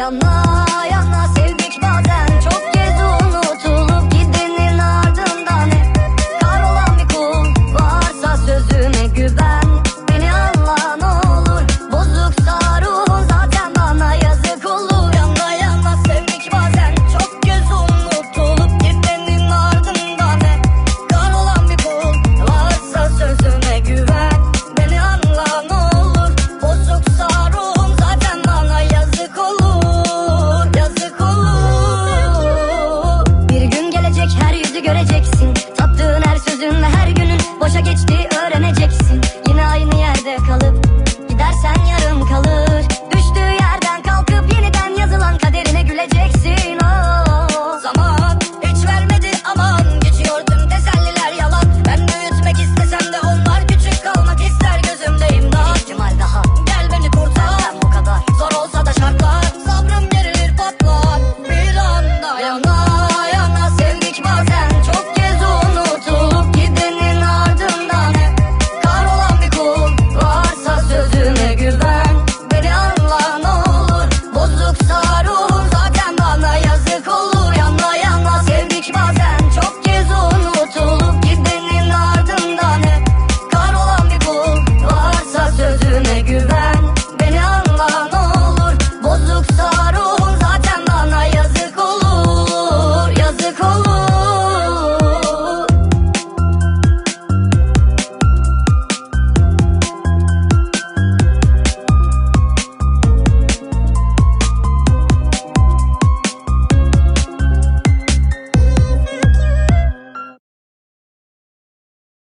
Yana yana sevdik bazen. Çok kez unutulup gidenin ardından hep Kar olan bir kul varsa sözüne güven. geçti